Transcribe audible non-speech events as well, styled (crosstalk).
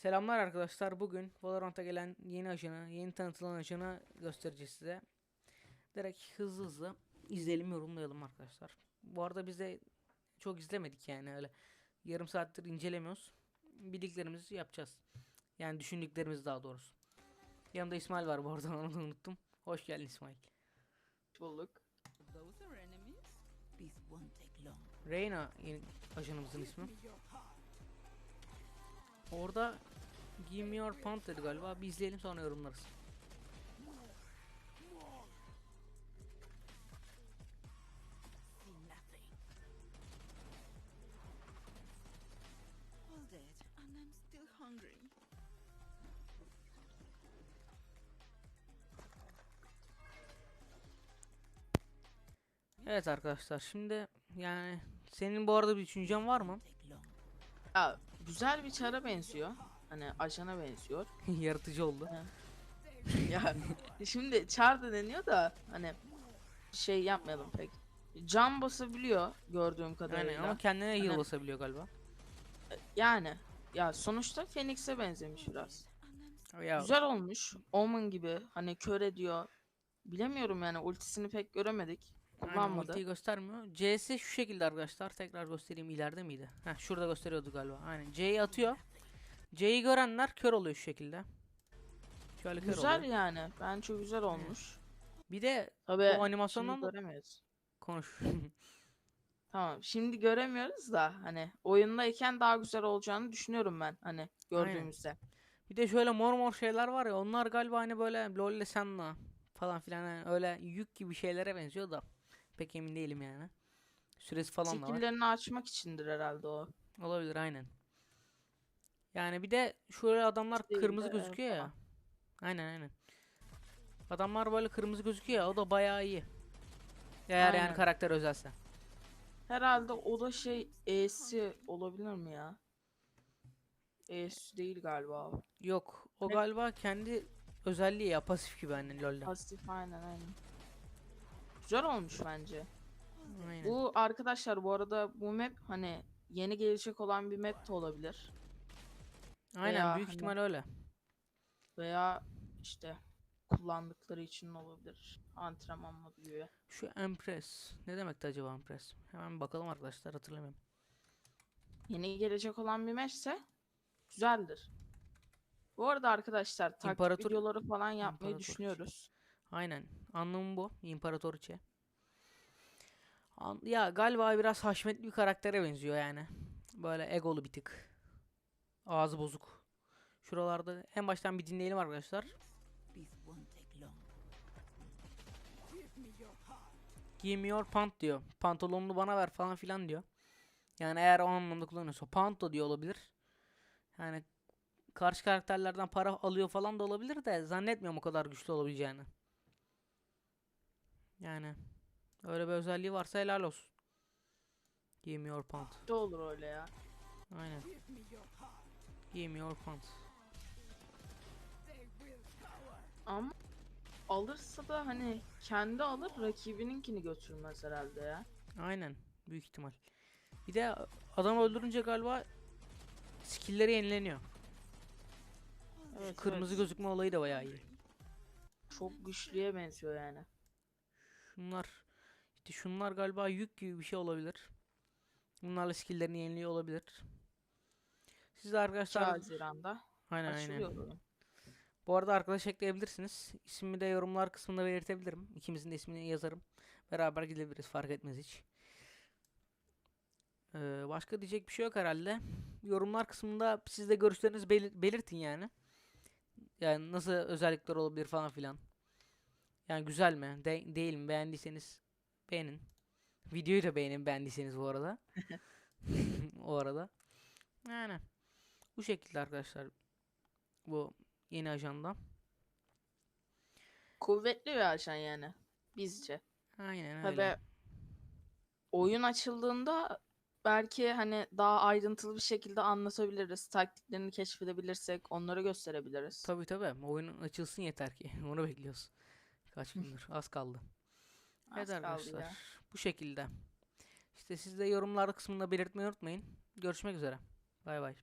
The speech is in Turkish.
Selamlar arkadaşlar. Bugün Valorant'a gelen yeni ajanı, yeni tanıtılan ajanı göstereceğiz size. Direkt hızlı hızlı izleyelim, yorumlayalım arkadaşlar. Bu arada biz de çok izlemedik yani öyle. Yarım saattir incelemiyoruz. Bildiklerimizi yapacağız. Yani düşündüklerimiz daha doğrusu. Yanımda İsmail var bu arada (laughs) onu da unuttum. Hoş geldin İsmail. bulduk. Those are enemies. This won't take long. Reyna yeni ajanımızın ismi. Orada Give me your pant dedi galiba. Bir izleyelim sonra yorumlarız. Evet arkadaşlar şimdi yani senin bu arada bir düşüncen var mı? Ya güzel bir çara benziyor. Hani ajana benziyor. (laughs) Yaratıcı oldu. ya şimdi da deniyor da hani şey yapmayalım pek. Can basabiliyor gördüğüm kadarıyla. Yani ama kendine heal Hani- basabiliyor galiba. Yani ya sonuçta Phoenix'e benzemiş biraz. Ya Güzel olmuş. Omen gibi hani kör ediyor. Bilemiyorum yani ultisini pek göremedik. aynen, Kullanmadı. ultiyi göstermiyor. C'si şu şekilde arkadaşlar. Tekrar göstereyim ileride miydi? Heh şurada gösteriyordu galiba. Aynen C'yi atıyor. C'yi görenler kör oluyor şu şekilde. Şöyle kör Güzel oluyor. yani. Bence güzel olmuş. Bir de Tabii o animasyondan da göremiyoruz. konuş. (laughs) Tamam. Şimdi göremiyoruz da hani oyundayken daha güzel olacağını düşünüyorum ben hani gördüğümüzde. Bir de şöyle mor mor şeyler var ya onlar galiba hani böyle LoL'le senla falan filan hani öyle yük gibi şeylere benziyor da pek emin değilim yani. Süresi falan da var. Skill'lerini açmak içindir herhalde o. Olabilir aynen. Yani bir de şöyle adamlar Değil kırmızı de, gözüküyor ya. tamam. Aynen aynen. Adamlar böyle kırmızı gözüküyor ya o da bayağı iyi. Eğer yani Aynen. karakter özelse. Herhalde o da şey E'si olabilir mi ya? E'si değil galiba. o. Yok o Ne? galiba kendi özelliği ya pasif gibi hani LoL'de. Pasif aynen aynen. Güzel olmuş bence. Aynen. Bu arkadaşlar bu arada bu map hani yeni gelecek olan bir map de olabilir. Aynen veya büyük hani- ihtimal öyle. Veya işte kullandıkları için olabilir. Antrenman modu gibi. Şu Empress. Ne demekti acaba Empress? Hemen bir bakalım arkadaşlar hatırlamıyorum. Yeni gelecek olan bir mapse güzeldir. Bu arada arkadaşlar İmparator- videoları falan yapmayı İmparator. düşünüyoruz. Aynen. Anlamı bu. İmparatoriçe. An- ya galiba biraz haşmetli bir karaktere benziyor yani. Böyle egolu bir tık. Ağzı bozuk. Şuralarda en baştan bir dinleyelim arkadaşlar. Give me your pant diyor. Pantolonunu bana ver falan filan diyor. Yani eğer o anlamda kullanıyorsa panto diyor olabilir. Yani karşı karakterlerden para alıyor falan da olabilir de zannetmiyorum o kadar güçlü olabileceğini. Yani öyle bir özelliği varsa helal olsun. Give me your pant. Ne olur öyle ya. Aynen. Give me your. Ama alırsa da hani kendi alır rakibininkini götürmez herhalde ya. Aynen. Büyük ihtimal. Bir de adam öldürünce galiba skill'leri yenileniyor. Evet, Kırmızı evet. gözükme olayı da bayağı iyi. Çok güçlüye benziyor yani. Şunlar işte şunlar galiba yük gibi bir şey olabilir. Bunlarla skill'lerini yeniliyor olabilir. Siz de 2 arkadaşlar Haziran'da aynen aynen. Bu arada arkadaş ekleyebilirsiniz. İsmimi de yorumlar kısmında belirtebilirim. İkimizin de ismini yazarım. Beraber gidebiliriz fark etmez hiç. Ee, başka diyecek bir şey yok herhalde. Yorumlar kısmında siz de görüşlerinizi belir- belirtin yani. Yani nasıl özellikler olabilir falan filan. Yani güzel mi? De- değil mi? Beğendiyseniz beğenin. Videoyu da beğenin beğendiyseniz bu arada. (laughs) (laughs) o arada. Yani bu şekilde arkadaşlar. Bu yeni ajanda. Kuvvetli bir ajan yani. Bizce. Aynen Tabii öyle. oyun açıldığında belki hani daha ayrıntılı bir şekilde anlatabiliriz. Taktiklerini keşfedebilirsek onları gösterebiliriz. Tabii tabii. Oyun açılsın yeter ki. (laughs) Onu bekliyoruz. Kaç gündür. Az kaldı. Az Evet kaldı arkadaşlar. ya. Bu şekilde. İşte siz de yorumlar kısmında belirtmeyi unutmayın. Görüşmek üzere. Bay bay.